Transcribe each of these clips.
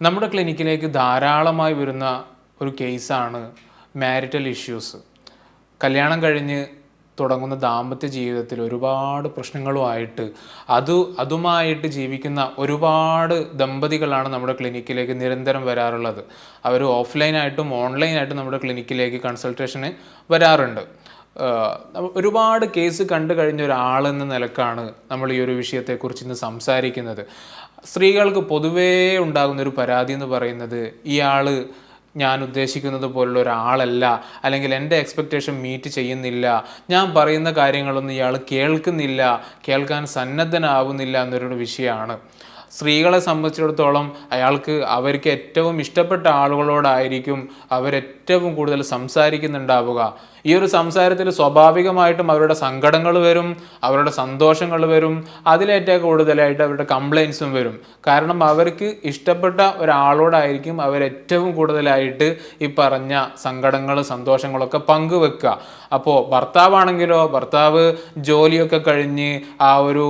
നമ്മുടെ ക്ലിനിക്കിലേക്ക് ധാരാളമായി വരുന്ന ഒരു കേസാണ് മാരിറ്റൽ ഇഷ്യൂസ്. കല്യാണം കഴിഞ്ഞ് തുടങ്ങുന്ന ദാമ്പത്യ ജീവിതത്തിൽ ഒരുപാട് പ്രശ്നങ്ങളുമായിട്ട് അത് അതുമായിട്ട് ജീവിക്കുന്ന ഒരുപാട് ദമ്പതികളാണ് നമ്മുടെ ക്ലിനിക്കിലേക്ക് നിരന്തരം വരാറുള്ളത്. അവർ ഓഫ്ലൈനായിട്ടും ഓൺലൈനായിട്ടും നമ്മുടെ ക്ലിനിക്കിലേക്ക് കൺസൾട്ടേഷന് വരാറുണ്ട്. ഒരുപാട് കേസ് കണ്ടു കഴിഞ്ഞ ഒരാളെന്ന നിലക്കാണ് നമ്മൾ ഈ ഒരു വിഷയത്തെക്കുറിച്ച് ഇന്ന് സംസാരിക്കുന്നത്. സ്ത്രീകൾക്ക് പൊതുവേ ഉണ്ടാകുന്ന ഒരു പരാതി എന്ന് പറയുന്നത് ഇയാൾ ഞാൻ ഉദ്ദേശിക്കുന്നത് പോലുള്ള ഒരാളല്ല അല്ലെങ്കിൽ എന്റെ എക്സ്പെക്റ്റേഷൻ മീറ്റ് ചെയ്യുന്നില്ല ഞാൻ പറയുന്ന കാര്യങ്ങളൊന്നും ഇയാൾ കേൾക്കുന്നില്ല കേൾക്കാൻ സന്നദ്ധനാവുന്നില്ല എന്നൊരു വിഷയമാണ്. സ്ത്രീകളെ സംബന്ധിച്ചിടത്തോളം അയാൾക്ക് അവർക്ക് ഏറ്റവും ഇഷ്ടപ്പെട്ട ആളുകളോടായിരിക്കും അവരേറ്റവും കൂടുതൽ സംസാരിക്കുന്നുണ്ടാവുക. ഈ ഒരു സംസാരത്തിൽ സ്വാഭാവികമായിട്ടും അവരുടെ സങ്കടങ്ങൾ വരും അവരുടെ സന്തോഷങ്ങൾ വരും അതിലേറ്റവും കൂടുതലായിട്ട് അവരുടെ കംപ്ലൈൻസും വരും. കാരണം അവർക്ക് ഇഷ്ടപ്പെട്ട ഒരാളോടായിരിക്കും അവരേറ്റവും കൂടുതലായിട്ട് ഈ പറഞ്ഞ സങ്കടങ്ങൾ സന്തോഷങ്ങളൊക്കെ പങ്കുവെക്കുക. അപ്പോൾ ഭർത്താവാണെങ്കിലോ ഭർത്താവ് ജോലിയൊക്കെ കഴിഞ്ഞ് ആ ഒരു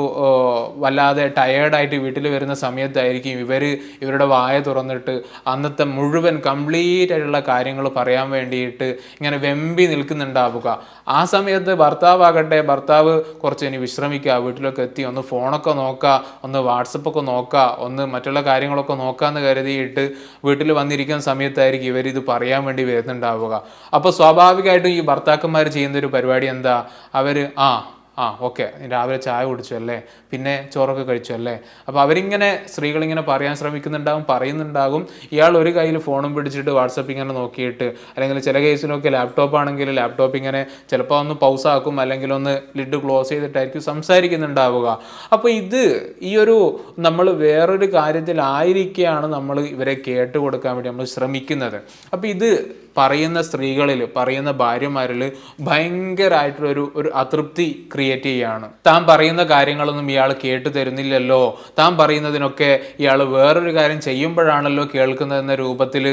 വല്ലാതെ ടയേർഡായിട്ട് വീട്ടിൽ വരുന്ന സമയത്തായിരിക്കും ഇവർ ഇവരുടെ വായ തുറന്നിട്ട് അന്നത്തെ മുഴുവൻ കംപ്ലീറ്റ് ആയിട്ടുള്ള കാര്യങ്ങൾ പറയാൻ വേണ്ടിയിട്ട് ഇങ്ങനെ വെമ്പി നിൽക്കുന്നുണ്ടാവുക ആ സമയത്ത് ഭർത്താവാകട്ടെ ഭർത്താവ് കുറച്ച് ഇനി വിശ്രമിക്കുക വീട്ടിലൊക്കെ എത്തി ഒന്ന് ഫോണൊക്കെ നോക്കുക ഒന്ന് വാട്സപ്പൊക്കെ നോക്കുക ഒന്ന് മറ്റുള്ള കാര്യങ്ങളൊക്കെ നോക്കാമെന്ന് കരുതിയിട്ട് വീട്ടിൽ വന്നിരിക്കുന്ന സമയത്തായിരിക്കും ഇവർ ഇത് പറയാൻ വേണ്ടി വരുന്നുണ്ടാവുക. അപ്പോൾ സ്വാഭാവികമായിട്ടും ഈ ഭർത്താക്കന്മാർ ചെയ്യുന്ന ഒരു പരിപാടി എന്താ? അവർ ആ ആ ഓക്കെ. രാവിലെ ചായ കുടിച്ചു അല്ലേ? പിന്നെ ചോറൊക്കെ കഴിച്ചു അല്ലേ? അപ്പോൾ അവരിങ്ങനെ സ്ത്രീകളിങ്ങനെ പറയാൻ ശ്രമിക്കുന്നുണ്ടാകും പറയുന്നുണ്ടാകും. ഇയാൾ ഒരു കയ്യിൽ ഫോണും പിടിച്ചിട്ട് വാട്സപ്പ് ഇങ്ങനെ നോക്കിയിട്ട് അല്ലെങ്കിൽ ചില കേസിലൊക്കെ ലാപ്ടോപ്പ് ആണെങ്കിൽ ലാപ്ടോപ്പ് ഇങ്ങനെ ചിലപ്പോൾ ഒന്ന് പൗസ് ആക്കും അല്ലെങ്കിൽ ഒന്ന് ലിഡ് ക്ലോസ് ചെയ്തിട്ടായിരിക്കും സംസാരിക്കുന്നുണ്ടാവുക. അപ്പോൾ ഇത് ഈ ഒരു നമ്മൾ വേറൊരു കാര്യത്തിലായിരിക്കുകയാണ് നമ്മൾ ഇവരെ കേട്ട് കൊടുക്കാൻ വേണ്ടി നമ്മൾ ശ്രമിക്കുന്നത്. അപ്പോൾ ഇത് പറയുന്ന സ്ത്രീകളിൽ പറയുന്ന ഭാര്യമാരിൽ ഭയങ്കരമായിട്ടുള്ളൊരു ഒരു അതൃപ്തി ക്രിയേറ്റ് ചെയ്യുകയാണ് താൻ പറയുന്ന കാര്യങ്ങളൊന്നും ഇയാൾ കേട്ടു തരുന്നില്ലല്ലോ. താൻ പറയുന്നതിനൊക്കെ ഇയാൾ വേറൊരു കാര്യം ചെയ്യുമ്പോഴാണല്ലോ കേൾക്കുന്നതെന്ന രൂപത്തിൽ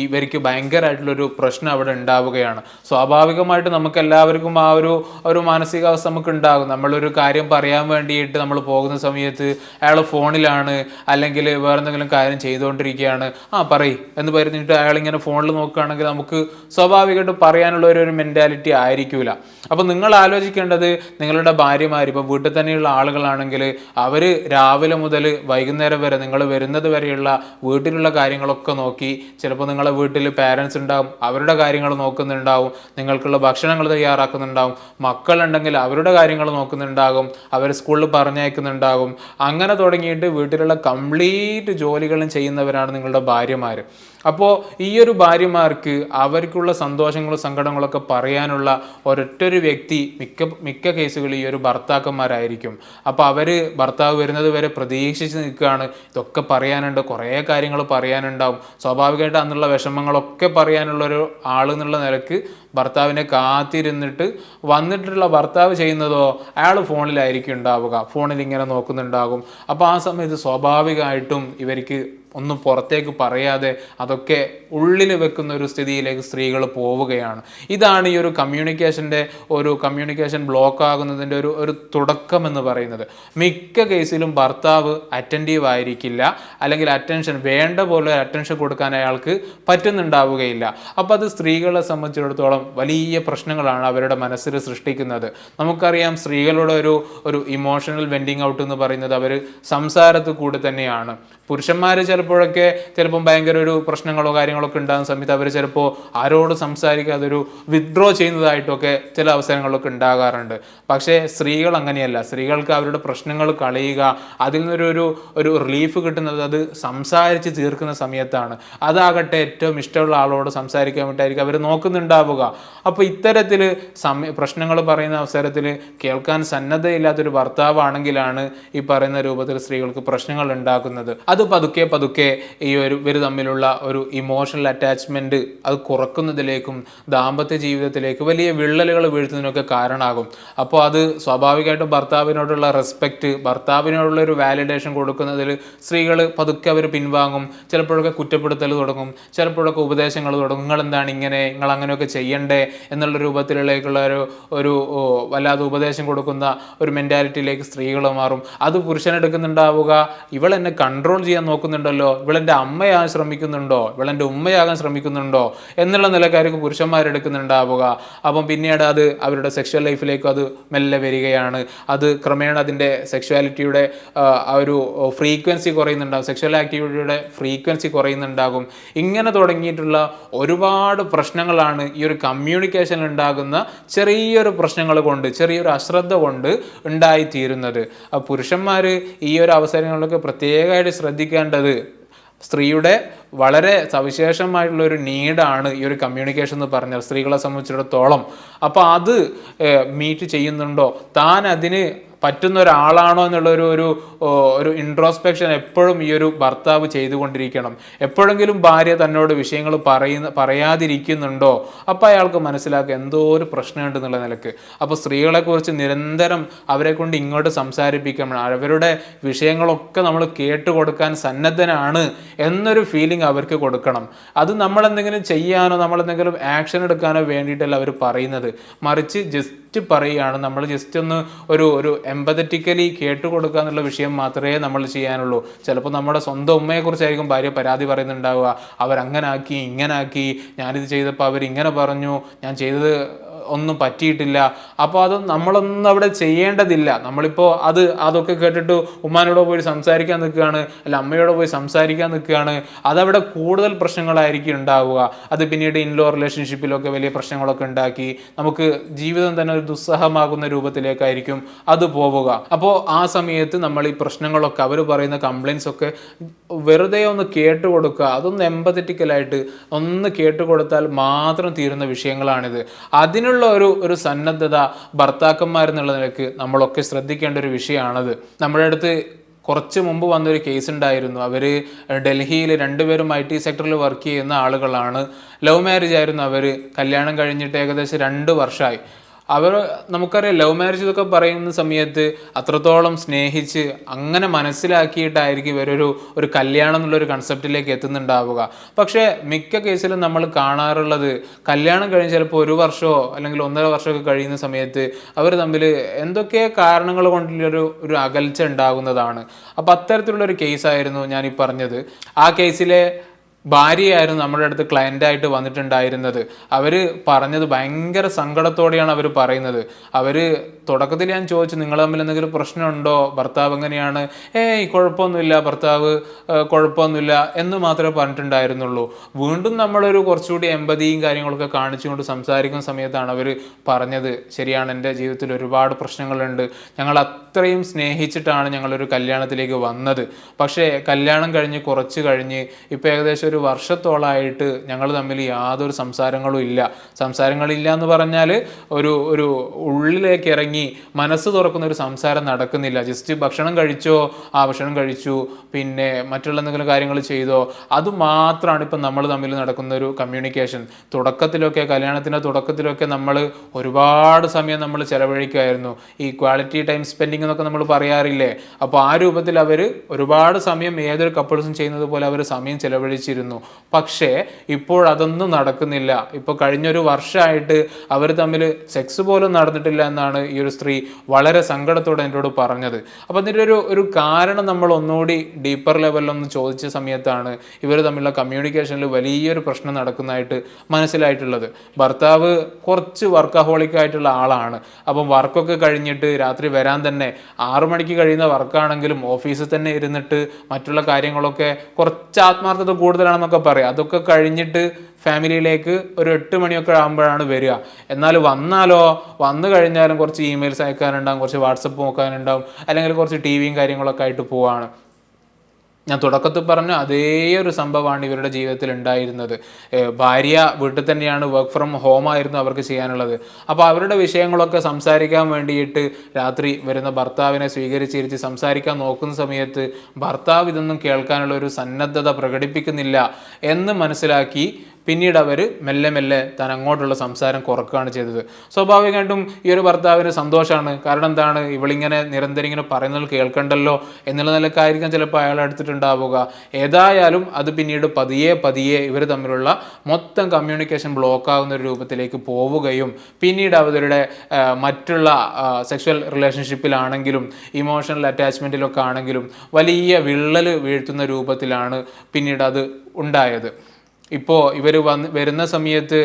ഇവർക്ക് ഭയങ്കരമായിട്ടുള്ളൊരു പ്രശ്നം അവിടെ ഉണ്ടാവുകയാണ്. സ്വാഭാവികമായിട്ട് നമുക്ക് എല്ലാവർക്കും ആ ഒരു ഒരു മാനസികാവസ്ഥ നമുക്ക് ഉണ്ടാകും നമ്മളൊരു കാര്യം പറയാൻ വേണ്ടിയിട്ട് നമ്മൾ പോകുന്ന സമയത്ത് അയാൾ ഫോണിലാണ് അല്ലെങ്കിൽ വേറെന്തെങ്കിലും കാര്യം ചെയ്തുകൊണ്ടിരിക്കുകയാണ്. ആ പറയ് എന്ന് പറഞ്ഞിട്ട് അയാൾ ഇങ്ങനെ ഫോണിൽ നോക്കുകയാണെങ്കിൽ നമുക്ക് സ്വാഭാവികമായിട്ടും പറയാനുള്ള ഒരു മെന്റാലിറ്റി ആയിരിക്കില്ല അപ്പോൾ നിങ്ങൾ ആലോചിക്കേണ്ടത് നിങ്ങളുടെ ഭാര്യമാർ ഇപ്പോൾ വീട്ടിൽ തന്നെയുള്ള ആളുകളാണെങ്കിൽ അവർ രാവിലെ മുതൽ വൈകുന്നേരം വരെ നിങ്ങൾ വരുന്നത് വരെയുള്ള വീട്ടിലുള്ള കാര്യങ്ങളൊക്കെ നോക്കി ചിലപ്പോൾ നിങ്ങളെ വീട്ടിൽ പാരൻസ് ഉണ്ടാവും അവരുടെ കാര്യങ്ങൾ നോക്കുന്നുണ്ടാവും നിങ്ങൾക്കുള്ള ഭക്ഷണങ്ങൾ തയ്യാറാക്കുന്നുണ്ടാവും മക്കളുണ്ടെങ്കിൽ അവരുടെ കാര്യങ്ങൾ നോക്കുന്നുണ്ടാകും അവർ സ്കൂളിൽ പറഞ്ഞയക്കുന്നുണ്ടാകും. അങ്ങനെ തുടങ്ങിയിട്ട് വീട്ടിലുള്ള കംപ്ലീറ്റ് ജോലികളും ചെയ്യുന്നവരാണ് നിങ്ങളുടെ ഭാര്യമാർ അപ്പോൾ ഈ ഒരു ഭാര്യമാർക്ക് അവർക്കുള്ള സന്തോഷങ്ങളും സങ്കടങ്ങളൊക്കെ പറയാനുള്ള ഒരൊറ്റൊരു വ്യക്തി മിക്ക മിക്ക കേസുകളിൽ ഈ ഒരു ഭർത്താക്കന്മാരായിരിക്കും. അപ്പോൾ അവർ ഭർത്താവ് വരുന്നത് വരെ പ്രതീക്ഷിച്ച് നിൽക്കുകയാണ്. ഇതൊക്കെ പറയാനുണ്ട് കുറേ കാര്യങ്ങൾ പറയാനുണ്ടാവും. സ്വാഭാവികമായിട്ട് അന്നുള്ള വിഷമങ്ങളൊക്കെ പറയാനുള്ള ഒരു ആൾ എന്നുള്ള നിലയ്ക്ക് ഭർത്താവിനെ കാത്തിരുന്നിട്ട് വന്നിട്ടുള്ള ഭർത്താവ് ചെയ്യുന്നതോ അയാൾ ഫോണിലായിരിക്കും ഉണ്ടാവുക. ഫോണിൽ ഇങ്ങനെ നോക്കുന്നുണ്ടാകും. അപ്പോൾ ആ സമയത്ത് സ്വാഭാവികമായിട്ടും ഇവർക്ക് ഒന്നും പുറത്തേക്ക് പറയാതെ അതൊക്കെ ഉള്ളിൽ വെക്കുന്ന ഒരു സ്ഥിതിയിലേക്ക് സ്ത്രീകൾ പോവുകയാണ്. ഇതാണ് ഈ ഒരു കമ്മ്യൂണിക്കേഷന്റെ ഒരു കമ്മ്യൂണിക്കേഷൻ ബ്ലോക്ക് ആകുന്നതിന്റെ ഒരു ഒരു തുടക്കം എന്ന് പറയുന്നത്. മിക്ക കേസിലും ഭർത്താവ് അറ്റന്റീവ് ആയിരിക്കില്ല. അല്ലെങ്കിൽ അറ്റൻഷൻ വേണ്ട പോലെ അറ്റൻഷൻ കൊടുക്കാൻ അയാൾക്ക് പറ്റുന്നുണ്ടാവുകയില്ല. അപ്പോൾ അത് സ്ത്രീകളെ സംബന്ധിച്ചിടത്തോളം വലിയ പ്രശ്നങ്ങളാണ് അവരുടെ മനസ്സിൽ സൃഷ്ടിക്കുന്നത്. നമുക്കറിയാം സ്ത്രീകളുടെ ഒരു ഒരു ഇമോഷണൽ വെൻഡിങ് ഔട്ട് എന്ന് പറയുന്നത് അവർ സംസാരത്തിൽ കൂടെ തന്നെയാണ്. പുരുഷന്മാർ ചിലപ്പോഴൊക്കെ ചിലപ്പം ഭയങ്കര ഒരു പ്രശ്നങ്ങളോ കാര്യങ്ങളൊക്കെ ഉണ്ടാകുന്ന സമയത്ത് അവർ ചിലപ്പോൾ ആരോട് സംസാരിക്കാതെ ഒരു വിത്ഡ്രോ ചെയ്യുന്നതായിട്ടൊക്കെ ചില അവസരങ്ങളൊക്കെ ഉണ്ടാകാറുണ്ട്. പക്ഷേ സ്ത്രീകൾ അങ്ങനെയല്ല. സ്ത്രീകൾക്ക് അവരുടെ പ്രശ്നങ്ങൾ കളയുക അതിൽ നിന്നൊരു ഒരു ഒരു റിലീഫ് കിട്ടുന്നത് അത് സംസാരിച്ച് തീർക്കുന്ന സമയത്താണ്. അതാകട്ടെ ഏറ്റവും ഇഷ്ടമുള്ള ആളോട് സംസാരിക്കാൻ വേണ്ടിയിട്ടായിരിക്കും അവർ നോക്കുന്നുണ്ടാവുക. അപ്പോൾ ഇത്തരത്തിൽ സമയ പ്രശ്നങ്ങൾ പറയുന്ന അവസരത്തിൽ കേൾക്കാൻ സന്നദ്ധയില്ലാത്തൊരു ഭർത്താവാണെങ്കിലാണ് ഈ പറയുന്ന രൂപത്തിൽ സ്ത്രീകൾക്ക് പ്രശ്നങ്ങൾ ഉണ്ടാക്കുന്നത്. അത് പതുക്കെ പതുക്കെ ഈ ഒരു ഇവർ തമ്മിലുള്ള ഒരു ഇമോഷണൽ അറ്റാച്ച്മെന്റ് അത് കുറക്കുന്നതിലേക്കും ദാമ്പത്യ ജീവിതത്തിലേക്ക് വലിയ വിള്ളലുകൾ വീഴ്ത്തുന്നതിനൊക്കെ കാരണമാകും. അപ്പോൾ അത് സ്വാഭാവികമായിട്ടും ഭർത്താവിനോടുള്ള റെസ്പെക്റ്റ് ഭർത്താവിനോടുള്ള ഒരു വാലിഡേഷൻ കൊടുക്കുന്നതിൽ സ്ത്രീകൾ പതുക്കെ അവർ പിൻവാങ്ങും. ചിലപ്പോഴൊക്കെ കുറ്റപ്പെടുത്തൽ തുടങ്ങും. ചിലപ്പോഴൊക്കെ ഉപദേശങ്ങൾ തുടങ്ങും. നിങ്ങൾ എന്താണ് ഇങ്ങനെ? നിങ്ങൾ അങ്ങനെയൊക്കെ ചെയ്യണ്ടേ? എന്നുള്ള രൂപത്തിലേക്കുള്ള ഒരു ഒരു വല്ലാതെ ഉപദേശം കൊടുക്കുന്ന ഒരു മെന്റാലിറ്റിയിലേക്ക് സ്ത്രീകൾ മാറും. അത് പുരുഷനെടുക്കുന്നുണ്ടാവുക. ഇവൾ എന്നെ കൺട്രോൾ ചെയ്യാൻ നോക്കുന്നുണ്ടല്ലോ? ഇവളെന്റെ അമ്മയാകാൻ ശ്രമിക്കുന്നുണ്ടോ? ഇവളെന്റെ ഉമ്മയാകാൻ ശ്രമിക്കുന്നുണ്ടോ? എന്നുള്ള നിലക്കാർക്ക് പുരുഷന്മാരെടുക്കുന്നുണ്ടാവുക. അപ്പം പിന്നീട് അത് അവരുടെ സെക്ഷൽ ലൈഫിലേക്ക് അത് മെല്ലെ വരികയാണ്. അത് ക്രമേണ അതിന്റെ സെക്ഷുവാലിറ്റിയുടെ ആ ഒരു ഫ്രീക്വൻസി കുറയുന്നുണ്ടാകും. സെക്ഷൽ ആക്ടിവിറ്റിയുടെ ഫ്രീക്വൻസി കുറയുന്നുണ്ടാകും. ഇങ്ങനെ തുടങ്ങിയിട്ടുള്ള ഒരുപാട് പ്രശ്നങ്ങളാണ് ഈ ഒരു കമ്മ്യൂണിക്കേഷൻ ഉണ്ടാകുന്ന ചെറിയൊരു പ്രശ്നങ്ങൾ കൊണ്ട് ചെറിയൊരു അശ്രദ്ധ കൊണ്ട് ഉണ്ടായിത്തീരുന്നത്. പുരുഷന്മാർ ഈ ഒരു അവസരങ്ങളിലൊക്കെ പ്രത്യേകമായിട്ട് ശ്രദ്ധിക്കേണ്ടത് സ്ത്രീയുടെ വളരെ സവിശേഷമായിട്ടുള്ള ഒരു നീഡാണ് ഈ ഒരു കമ്മ്യൂണിക്കേഷൻ എന്ന് പറഞ്ഞാൽ സ്ത്രീകളെ സംബന്ധിച്ചിടത്തോളം. അപ്പോൾ അത് മീറ്റ് ചെയ്യുന്നുണ്ടോ? താൻ അതിന് പറ്റുന്ന ഒരാളാണോ എന്നുള്ള ഒരു ഒരു ഒരു ഇൻട്രോസ്പെക്ഷൻ എപ്പോഴും ഈ ഒരു ഭർത്താവ് ചെയ്തുകൊണ്ടിരിക്കണം. എപ്പോഴെങ്കിലും ഭാര്യ തന്നോട് വിഷയങ്ങൾ പറയുന്ന പറയാതിരിക്കുന്നുണ്ടോ? അപ്പോൾ അയാൾക്ക് മനസ്സിലാക്കുക എന്തോ ഒരു പ്രശ്നമുണ്ട് എന്നുള്ള നിലയ്ക്ക്. അപ്പോൾ സ്ത്രീകളെക്കുറിച്ച് നിരന്തരം അവരെ കൊണ്ട് ഇങ്ങോട്ട് സംസാരിപ്പിക്കണം അവരുടെ വിഷയങ്ങളൊക്കെ നമ്മൾ കേട്ടുകൊടുക്കാൻ സന്നദ്ധനാണ് എന്നൊരു ഫീലിംഗ് അവർക്ക് കൊടുക്കണം. അത് നമ്മളെന്തെങ്കിലും ചെയ്യാനോ നമ്മളെന്തെങ്കിലും ആക്ഷൻ എടുക്കാനോ വേണ്ടിയിട്ടല്ല അവർ പറയുന്നത്. മറിച്ച് ജസ്റ്റ് പറയുകയാണ്. നമ്മൾ ജസ്റ്റ് ഒന്ന് ഒരു ഒരു എമ്പതറ്റിക്കലി കേട്ടുകൊടുക്കുക എന്നുള്ള വിഷയം മാത്രമേ നമ്മൾ ചെയ്യാനുള്ളൂ. ചിലപ്പോൾ നമ്മുടെ സ്വന്തം ഉമ്മയെക്കുറിച്ചായിരിക്കും ഭാര്യ പരാതി പറയുന്നുണ്ടാവുക. അവരങ്ങനെ ആക്കി ഇങ്ങനെ ആക്കി ഞാനിത് ചെയ്തപ്പോൾ അവരിങ്ങനെ പറഞ്ഞു ഞാൻ ചെയ്തത് ഒന്നും പറ്റിയിട്ടില്ല. അപ്പോൾ അത് നമ്മളൊന്നും അവിടെ ചെയ്യേണ്ടതില്ല. നമ്മളിപ്പോൾ അത് അതൊക്കെ കേട്ടിട്ട് ഉമ്മാനോട് പോയി സംസാരിക്കാൻ നിൽക്കുകയാണ് അല്ല അമ്മയോട് പോയി സംസാരിക്കാൻ നിൽക്കുകയാണ്. അതവിടെ കൂടുതൽ പ്രശ്നങ്ങളായിരിക്കും ഉണ്ടാവുക. അത് പിന്നീട് ഇൻലോ റിലേഷൻഷിപ്പിലൊക്കെ വലിയ പ്രശ്നങ്ങളൊക്കെ ഉണ്ടാക്കി നമുക്ക് ജീവിതം തന്നെ ഒരു ദുസ്സഹമാകുന്ന രൂപത്തിലേക്കായിരിക്കും അത് പോവുക. അപ്പോൾ ആ സമയത്ത് നമ്മൾ ഈ പ്രശ്നങ്ങളൊക്കെ അവർ പറയുന്ന കംപ്ലയിൻസ് ഒക്കെ വെറുതെ ഒന്ന് കേട്ടുകൊടുക്കുക അതൊന്ന് എമ്പത്തറ്റിക്കലായിട്ട് ഒന്ന് കേട്ടുകൊടുത്താൽ മാത്രം തീരുന്ന വിഷയങ്ങളാണിത്. അതിനുള്ള അതിനുള്ള ഒരു ഒരു സന്നദ്ധത ഭർത്താക്കന്മാരെന്നുള്ള നിലയ്ക്ക് നമ്മളൊക്കെ ശ്രദ്ധിക്കേണ്ട ഒരു വിഷയമാണത്. നമ്മുടെ അടുത്ത് കുറച്ച് മുമ്പ് വന്നൊരു കേസ് ഉണ്ടായിരുന്നു. അവർ ഡൽഹിയിൽ രണ്ടുപേരും ഐ ടി സെക്ടറിൽ വർക്ക് ചെയ്യുന്ന ആളുകളാണ്. ലവ് മാരേജ് ആയിരുന്നു അവർ കല്യാണം കഴിഞ്ഞിട്ട് ഏകദേശം രണ്ട് വർഷമായി അവർ നമുക്കറിയാം ലവ് മാരേജ് ഇതൊക്കെ പറയുന്ന സമയത്ത് അത്രത്തോളം സ്നേഹിച്ച് അങ്ങനെ മനസ്സിലാക്കിയിട്ടായിരിക്കും ഇവരൊരു ഒരു കല്യാണം എന്നുള്ളൊരു കൺസെപ്റ്റിലേക്ക് എത്തുന്നുണ്ടാവുക. പക്ഷേ മിക്ക കേസിലും നമ്മൾ കാണാറുള്ളത് കല്യാണം കഴിഞ്ഞ് ചിലപ്പോൾ ഒരു വർഷമോ അല്ലെങ്കിൽ ഒന്നര വർഷമൊക്കെ കഴിയുന്ന സമയത്ത് അവർ തമ്മിൽ എന്തൊക്കെ കാരണങ്ങൾ കൊണ്ടുള്ളൊരു ഒരു അകൽച്ച ഉണ്ടാകുന്നതാണ്. അപ്പോൾ അത്തരത്തിലുള്ള ഒരു കേസായിരുന്നു ഞാൻ ഈ പറഞ്ഞത്. ആ കേസിലെ ഭാര്യയായിരുന്നു നമ്മുടെ അടുത്ത് ക്ലയന്റായിട്ട് വന്നിട്ടുണ്ടായിരുന്നത്. അവർ പറഞ്ഞത് ഭയങ്കര സങ്കടത്തോടെയാണ് അവർ പറയുന്നത്. അവർ തുടക്കത്തിൽ ഞാൻ ചോദിച്ചു നിങ്ങൾ തമ്മിൽ എന്തെങ്കിലും പ്രശ്നമുണ്ടോ? ഭർത്താവ് എങ്ങനെയാണ്? ഏയ് കുഴപ്പമൊന്നുമില്ല ഭർത്താവ് കുഴപ്പമൊന്നുമില്ല എന്ന് മാത്രമേ പറഞ്ഞിട്ടുണ്ടായിരുന്നുള്ളൂ. വീണ്ടും നമ്മളൊരു കുറച്ചുകൂടി എമ്പതിയും കാര്യങ്ങളൊക്കെ കാണിച്ചുകൊണ്ട് സംസാരിക്കുന്ന സമയത്താണ് അവർ പറഞ്ഞത് ശരിയാണ് എന്റെ ജീവിതത്തിൽ ഒരുപാട് പ്രശ്നങ്ങളുണ്ട്. ഞങ്ങൾ അത്രയും സ്നേഹിച്ചിട്ടാണ് ഞങ്ങളൊരു കല്യാണത്തിലേക്ക് വന്നത്. പക്ഷേ കല്യാണം കഴിഞ്ഞ് കുറച്ച് കഴിഞ്ഞ് ഇപ്പോൾ ഏകദേശം ഒരു വർഷത്തോളമായിട്ട് ഞങ്ങൾ തമ്മിൽ യാതൊരു സംസാരങ്ങളും ഇല്ല. സംസാരങ്ങളില്ല എന്ന് പറഞ്ഞാൽ ഒരു ഒരു ഉള്ളിലേക്ക് ഇറങ്ങി മനസ്സ് തുറക്കുന്ന ഒരു സംസാരം നടക്കുന്നില്ല. ജസ്റ്റ് ഭക്ഷണം കഴിച്ചോ ആ ഭക്ഷണം കഴിച്ചു പിന്നെ മറ്റുള്ള എന്തെങ്കിലും കാര്യങ്ങൾ ചെയ്തോ അത് മാത്രമാണ് ഇപ്പം നമ്മൾ തമ്മിൽ നടക്കുന്ന ഒരു കമ്മ്യൂണിക്കേഷൻ തുടക്കത്തിലൊക്കെ കല്യാണത്തിന്റെ തുടക്കത്തിലൊക്കെ നമ്മൾ ഒരുപാട് സമയം നമ്മൾ ചിലവഴിക്കുമായിരുന്നു. ഈ ക്വാളിറ്റി ടൈം സ്പെൻഡിങ് എന്നൊക്കെ നമ്മൾ പറയാറില്ലേ? അപ്പോൾ ആ രൂപത്തിൽ അവർ ഒരുപാട് സമയം ഏതൊരു കപ്പിൾസും ചെയ്യുന്നത് പോലെ അവർ സമയം ചിലവഴിച്ചിരുന്നു. ഉണ്ടായിരുന്നു പക്ഷേ ഇപ്പോൾ അതൊന്നും നടക്കുന്നില്ല. ഇപ്പോൾ കഴിഞ്ഞൊരു വർഷമായിട്ട് അവർ തമ്മിൽ സെക്സ് പോലും നടന്നിട്ടില്ല എന്നാണ് ഈ ഒരു സ്ത്രീ വളരെ സങ്കടത്തോടെ എന്നോട് പറഞ്ഞത്. അപ്പോൾ അതിന്റെ ഒരു ഒരു കാരണം നമ്മൾ ഒന്നുകൂടി ഡീപ്പർ ലെവലിലൊന്ന് ചോദിച്ച സമയത്താണ് ഇവർ തമ്മിലുള്ള കമ്മ്യൂണിക്കേഷനിൽ വലിയൊരു പ്രശ്നം നടക്കുന്നതായിട്ട് മനസ്സിലായിട്ടുള്ളത്. ഭർത്താവ് കുറച്ച് വർക്കഹോളിക് ആയിട്ടുള്ള ആളാണ്. അപ്പം വർക്കൊക്കെ കഴിഞ്ഞിട്ട് രാത്രി വരാൻ തന്നെ ആറു മണിക്ക് കഴിയുന്ന വർക്കാണെങ്കിലും ഓഫീസിൽ തന്നെ ഇരുന്നിട്ട് മറ്റുള്ള കാര്യങ്ങളൊക്കെ കുറച്ച് ആത്മാർത്ഥത കൂടുതലാണ് എന്നൊക്കെ പറയാം. അതൊക്കെ കഴിഞ്ഞിട്ട് ഫാമിലിയിലേക്ക് ഒരു എട്ട് മണിയൊക്കെ ആകുമ്പോഴാണ് വരിക. എന്നാൽ വന്നാലോ? വന്നു കഴിഞ്ഞാലും കുറച്ച് ഇമെയിൽസ് അയക്കാനുണ്ടാകും കുറച്ച് വാട്സപ്പ് നോക്കാനുണ്ടാവും അല്ലെങ്കിൽ കുറച്ച് ടി വിയും കാര്യങ്ങളൊക്കെ ആയിട്ട് പോവാണ്. ഞാൻ തുടക്കത്തിൽ പറഞ്ഞ അതേ ഒരു സംഭവമാണ് ഇവരുടെ ജീവിതത്തിൽ ഉണ്ടായിരുന്നത്. ഭാര്യ വീട്ടിൽ തന്നെയാണ് വർക്ക് ഫ്രം ഹോം ആയിരുന്നു അവർക്ക് ചെയ്യാനുള്ളത്. അപ്പോൾ അവരുടെ വിഷയങ്ങളൊക്കെ സംസാരിക്കാൻ വേണ്ടിയിട്ട് രാത്രി വരുന്ന ഭർത്താവിനെ സ്വീകരിച്ചിരിച്ച് സംസാരിക്കാൻ നോക്കുന്ന സമയത്ത് ഭർത്താവ് ഇതൊന്നും കേൾക്കാനുള്ള ഒരു സന്നദ്ധത പ്രകടിപ്പിക്കുന്നില്ല എന്ന് മനസ്സിലാക്കി പിന്നീട് അവർ മെല്ലെ മെല്ലെ താൻ അങ്ങോട്ടുള്ള സംസാരം കുറക്കുകയാണ് ചെയ്തത്. സ്വാഭാവികമായിട്ടും ഈ ഒരു ഭർത്താവിന് സന്തോഷമാണ് കാരണം എന്താണ്? ഇവളിങ്ങനെ നിരന്തരം ഇങ്ങനെ പറയുന്നത് കേൾക്കണ്ടല്ലോ എന്നുള്ള നിലക്കായിരിക്കാം ചിലപ്പോൾ അയാൾ എടുത്തിട്ടുണ്ടാവുക ഏതായാലും അത് പിന്നീട് പതിയെ പതിയെ ഇവർ തമ്മിലുള്ള മൊത്തം കമ്മ്യൂണിക്കേഷൻ ബ്ലോക്ക് ആകുന്ന ഒരു രൂപത്തിലേക്ക് പോവുകയും പിന്നീട് അവരുടെ മറ്റുള്ള സെക്ഷൽ റിലേഷൻഷിപ്പിലാണെങ്കിലും ഇമോഷണൽ അറ്റാച്ച്മെന്റിലൊക്കെ ആണെങ്കിലും വലിയ വിള്ളൽ വീഴ്ത്തുന്ന രൂപത്തിലാണ് പിന്നീട് അത് ഉണ്ടായത്. ഇപ്പോൾ ഇവർ വന്ന് വരുന്ന സമയത്ത്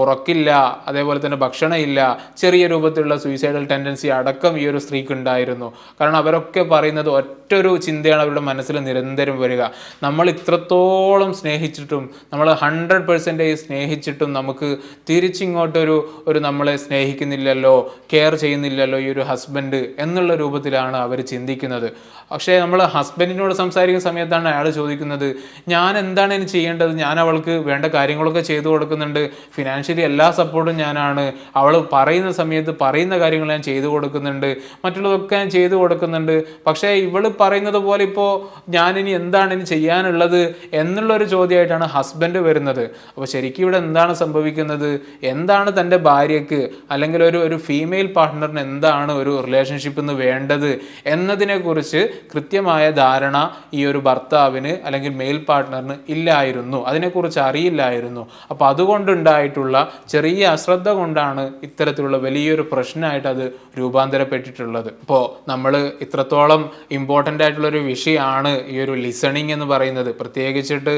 ഉറക്കില്ല അതേപോലെ തന്നെ ഭക്ഷണമില്ല ചെറിയ രൂപത്തിലുള്ള സൂയിസൈഡൽ ടെൻഡൻസി അടക്കം ഈ ഒരു സ്ത്രീക്ക് ഉണ്ടായിരുന്നു കാരണം അവരൊക്കെ പറയുന്നത് ഒറ്റൊരു ചിന്തയാണ് അവരുടെ മനസ്സിൽ നിരന്തരം വരിക. നമ്മൾ ഇത്രത്തോളം സ്നേഹിച്ചിട്ടും നമ്മൾ ഹൺഡ്രഡ് പെർസെന്റേജ് സ്നേഹിച്ചിട്ടും നമുക്ക് തിരിച്ചിങ്ങോട്ടൊരു ഒരു നമ്മളെ സ്നേഹിക്കുന്നില്ലല്ലോ കെയർ ചെയ്യുന്നില്ലല്ലോ ഈ ഒരു ഹസ്ബൻഡ് എന്നുള്ള രൂപത്തിലാണ് അവർ ചിന്തിക്കുന്നത്. പക്ഷേ നമ്മൾ ഹസ്ബൻഡിനോട് സംസാരിക്കുന്ന സമയത്താണ് അയാൾ ചോദിക്കുന്നത് ഞാൻ എന്താണ് ഇനി ചെയ്യേണ്ടത്? ഞാൻ അവൾക്ക് വേണ്ട കാര്യങ്ങളൊക്കെ ചെയ്തു കൊടുക്കുന്നുണ്ട്. ഫിനാൻഷ്യലി എല്ലാ സപ്പോർട്ടും ഞാനാണ്. അവൾ പറയുന്ന സമയത്ത് പറയുന്ന കാര്യങ്ങൾ ഞാൻ ചെയ്തു കൊടുക്കുന്നുണ്ട്. മറ്റുള്ളതൊക്കെ ഞാൻ ചെയ്തു കൊടുക്കുന്നുണ്ട്. പക്ഷേ ഇവൾ പറയുന്നത് പോലെ ഇപ്പോൾ ഞാനിനി എന്താണ് ഇനി ചെയ്യാനുള്ളത് എന്നുള്ളൊരു ചോദ്യമായിട്ടാണ് ഹസ്ബൻഡ് വരുന്നത്. അപ്പോൾ ശരിക്കും ഇവിടെ എന്താണ് സംഭവിക്കുന്നത്? എന്താണ് തന്റെ ഭാര്യയ്ക്ക് അല്ലെങ്കിൽ ഒരു ഒരു ഫീമെയിൽ പാർട്ട്ണറിന് എന്താണ് ഒരു റിലേഷൻഷിപ്പ് എന്ന് വേണ്ടത് എന്നതിനെക്കുറിച്ച് കൃത്യമായ ധാരണ ഈ ഒരു ഭർത്താവിന് അല്ലെങ്കിൽ മെയിൽ പാർട്ട്ണറിന് ഇല്ലായിരുന്നു. അതിനെക്കുറിച്ച് അറിയില്ലായിരുന്നു. അപ്പോൾ അതുകൊണ്ടുണ്ടായിട്ടുള്ള ചെറിയ അശ്രദ്ധ കൊണ്ടാണ് ഇത്തരത്തിലുള്ള വലിയൊരു പ്രശ്നമായിട്ട് അത് രൂപാന്തരപ്പെട്ടിട്ടുള്ളത്. ഇപ്പോൾ നമ്മൾ ഇത്രത്തോളം ഇമ്പോർട്ടന്റ് ആയിട്ടുള്ളൊരു വിഷയമാണ് ഈ ഒരു ലിസണിങ് എന്ന് പറയുന്നത്. പ്രത്യേകിച്ചിട്ട്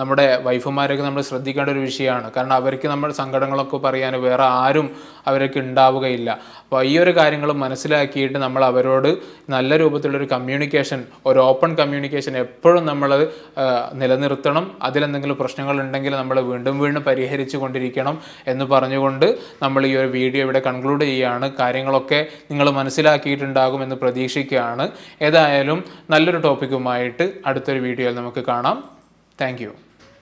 നമ്മുടെ വൈഫുമാരൊക്കെ നമ്മൾ ശ്രദ്ധിക്കേണ്ട ഒരു വിഷയമാണ്. കാരണം അവർക്ക് നമ്മൾ സങ്കടങ്ങളൊക്കെ പറയാൻ വേറെ ആരും അവരൊക്കെ ഉണ്ടാവുകയില്ല. അപ്പോൾ ഈ ഒരു കാര്യങ്ങൾ മനസ്സിലാക്കിയിട്ട് നമ്മൾ അവരോട് നല്ല രൂപത്തിലുള്ളൊരു കമ്മ്യൂണിക്കേഷൻ ഒരു ഓപ്പൺ കമ്മ്യൂണിക്കേഷൻ എപ്പോഴും നമ്മൾ നിലനിർത്തണം. അതിലെന്തെങ്കിലും പ്രശ്നങ്ങൾ ഉണ്ടെങ്കിൽ നമ്മൾ വീണ്ടും വീണ്ടും പരിഹരിച്ചു കൊണ്ടിരിക്കണം എന്ന് പറഞ്ഞുകൊണ്ട് നമ്മൾ ഈ ഒരു വീഡിയോ ഇവിടെ കൺക്ലൂഡ് ചെയ്യുകയാണ് കാര്യങ്ങളൊക്കെ നിങ്ങൾ മനസ്സിലാക്കിയിട്ടുണ്ടാകും എന്ന് പ്രതീക്ഷിക്കുകയാണ്. ഏതായാലും നല്ലൊരു ടോപ്പിക്കുമായിട്ട് അടുത്തൊരു വീഡിയോയിൽ നമുക്ക് കാണാം. താങ്ക്